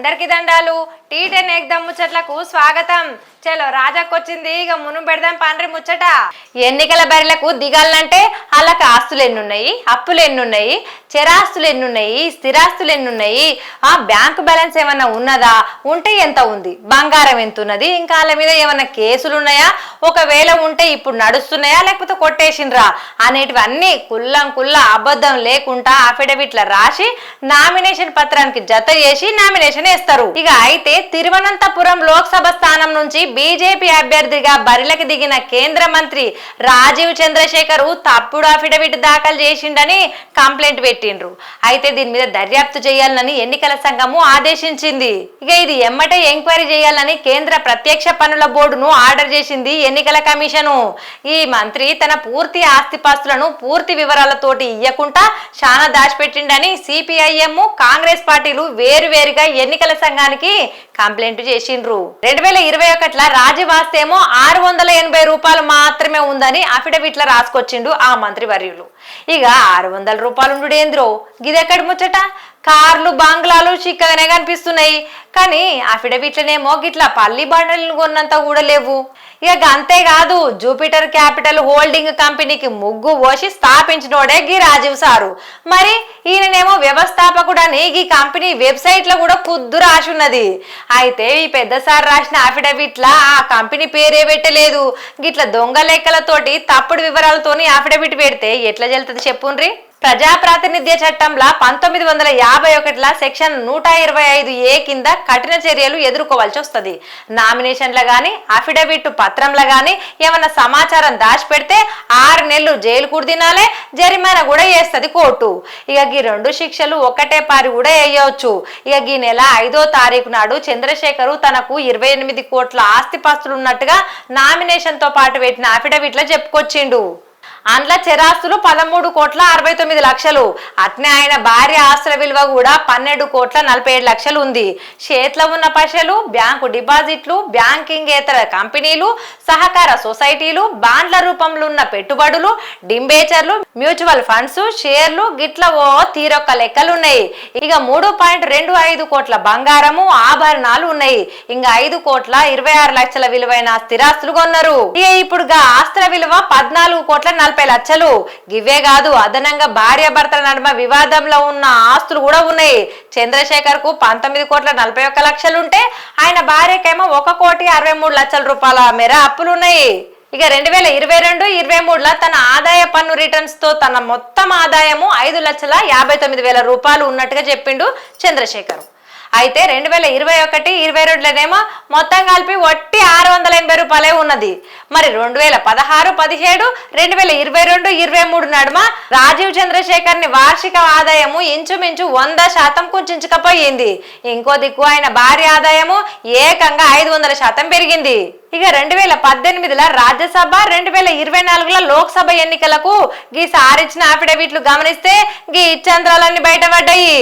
అందరికి దండాలు. Tea ten ఎగ్దమ్ ముచ్చట్లకు స్వాగతం. చలో రాజాకొచ్చింది. ఇక మును పెడదాం పండ్రి ముచ్చట. ఎన్నికల బరిలకు దిగాలంటే వాళ్ళకి ఆస్తులు ఎన్నున్నాయి అప్పులు ఎన్నున్నాయి చెరాస్తులు ఎన్నున్నాయి స్థిరాస్తులు ఎన్నున్నాయి. ఆ బ్యాంకు బ్యాలెన్స్ ఏమన్నా ఉన్నదా? ఉంటే ఎంత ఉంది? బంగారం ఎంత ఉన్నది? ఇంకా వాళ్ళ మీద ఏమన్నా కేసులు ఉన్నాయా? ఒకవేళ ఉంటే ఇప్పుడు నడుస్తున్నాయా? లేకపోతే కొట్టేసిండ్రా? అనేటివన్నీ కుల్లం కుల్ల అబద్ధం లేకుండా అఫిడవిట్ల రాసి నామినేషన్ పత్రానికి జత చేసి నామినేషన్ వేస్తారు. ఇక అయితే తిరువనంతపురం లోక్సభ స్థానం నుంచి బీజేపీ అభ్యర్థిగా బరిలకు దిగిన కేంద్ర మంత్రి రాజీవ్ చంద్రశేఖర్ తప్పుడు అఫిడవిట్ దాఖలు చేసిండని కంప్లైంట్ పెట్టిండ్రు. అయితే దీని మీద దర్యాప్తు చేయాలని ఎన్నికల సంఘము ఆదేశించింది. ఇక ఇది ఎమ్మటే ఎంక్వైరీ చేయాలని కేంద్ర ప్రత్యక్ష పన్నుల బోర్డును ఆర్డర్ చేసింది ఎన్నికల కమిషను. ఈ మంత్రి తన పూర్తి ఆస్తిపాస్తులను పూర్తి వివరాలతోటి ఇయ్యకుండా చాలా దాచిపెట్టిండని సిపిఐఎం కాంగ్రెస్ పార్టీలు వేరువేరుగా ఎన్నికల సంఘానికి కంప్లైంట్ చేసిండ్రు. రెండు వేల ఇరవై ఒకటి ఒకటిలో రాజవాస్తేమో ఆరు వందల ఎనభై రూపాయలు మాత్రమే ఉందని అఫిడవిట్ల రాసుకొచ్చిండు ఆ మంత్రి వర్యులు ఇక ఆరు వందల రూపాయలు ఉండు ఏంద్రో గిదెక్కడి ముచ్చట? కార్లు బంగ్లాలు చిక్కగానే కనిపిస్తున్నాయి. కానీ అఫిడవిట్లనేమో గిట్లా పల్లి బండలు కొన్నంత కూడా లేవు. ఇక అంతేకాదు జూపిటర్ క్యాపిటల్ హోల్డింగ్ కంపెనీకి ముగ్గు పోసి స్థాపించినోడే గీ రాజీవ్ సారు. మరి ఈయననేమో వ్యవస్థాపకుడని ఈ కంపెనీ వెబ్సైట్లో కూడా కుద్దు రాసి ఉన్నది అయితే ఈ పెద్ద సార్ రాసిన అఫిడవిట్ల ఆ కంపెనీ పేరే పెట్టలేదు. గిట్ల దొంగ లెక్కలతోటి తప్పుడు వివరాలతోని అఫిడవిట్ పెడితే ఎట్లా చెల్తుంది చెప్పుండ్రి ప్రజా ప్రాతినిధ్య చట్టంలో పంతొమ్మిది వందల యాభై ఒకటిల సెక్షన్ నూట ఇరవై ఐదు ఏ కింద కఠిన చర్యలు ఎదుర్కోవాల్సి వస్తుంది. నామినేషన్ల గాని అఫిడవిట్ పత్రంలో గాని ఏమన్నా సమాచారం దాచిపెడితే ఆరు నెలలు జైలు కూడా తినాలే జరిమానా కూడా వేస్తుంది కోర్టు. ఇక ఈ రెండు శిక్షలు ఒకటే పారి కూడా వేయవచ్చు. ఇక ఈ నెల ఐదో తారీఖు నాడు చంద్రశేఖరు తనకు ఇరవై ఎనిమిది కోట్ల ఆస్తిపాస్తులు ఉన్నట్టుగా నామినేషన్తో పాటు పెట్టిన అఫిడవిట్లో చెప్పుకొచ్చిండు. అండ్ల చెరాస్తులు పదమూడు కోట్ల అరవై తొమ్మిది లక్షలు. అట్నే ఆయన భార్య ఆస్తుల విలువ కూడా పన్నెండు కోట్ల నలభై ఏడు లక్షలు ఉంది. చేతిలో ఉన్న పైసలు బ్యాంకు డిపాజిట్లు బ్యాంకింగేతర కంపెనీలు సహకార సొసైటీలు బాండ్ల రూపంలో ఉన్న పెట్టుబడులు డింబేచర్లు మ్యూచువల్ ఫండ్స్ షేర్లు గిట్ల ఓ తీరొక్క లెక్కలు ఉన్నాయి ఇక మూడు పాయింట్ రెండు ఐదు కోట్ల బంగారము ఆభరణాలు ఉన్నాయి. ఇంకా ఐదు కోట్ల ఇరవై ఆరు లక్షల విలువైన స్థిరాస్తులు కొన్నారు. ఇక ఇప్పుడు ఆస్తుల విలువ పద్నాలుగు కోట్ల నలభై లక్షలు. గివే కాదు అదనంగా భార్య భర్తల నడుమ వివాదంలో ఉన్న ఆస్తులు కూడా ఉన్నాయి. చంద్రశేఖర్కు పంతొమ్మిది కోట్ల నలభై ఒక్క లక్షలు ఉంటే ఆయన భార్యకేమో ఒక కోటి అరవై మూడు లక్షల రూపాయల మేర అప్పులు ఉన్నాయి ఇక రెండు వేల ఇరవై రెండు ఇరవై మూడులో తన ఆదాయ పన్ను రిటర్న్స్తో తన మొత్తం ఆదాయము ఐదు లక్షల యాభై తొమ్మిది వేల రూపాయలు ఉన్నట్టుగా చెప్పిండు చంద్రశేఖర్. అయితే రెండు వేల ఇరవై ఒకటి ఇరవై రెండులోనేమో మొత్తం కలిపి వట్టి ఆరు వందల ఎనభై రూపాయలే ఉన్నది. మరి రెండు వేల పదహారు పదిహేడు రెండు వేల ఇరవై రెండు ఇరవై మూడు నడుమ రాజీవ్ చంద్రశేఖర్ని వార్షిక ఆదాయము ఇంచుమించు వంద శాతం కుంచుకపోయింది ఇంకో దిక్కు ఆయన భార్య ఆదాయము ఏకంగా ఐదు వందల శాతం పెరిగింది. ఇక రెండు వేల పద్దెనిమిదిలో రాజ్యసభ రెండు వేల ఇరవై నాలుగులో లోక్సభ ఎన్నికలకు గీ సారిచ్చిన అఫిడవిట్లు గమనిస్తే గీ ఇచ్చంద్రాలన్నీ బయటపడ్డాయి.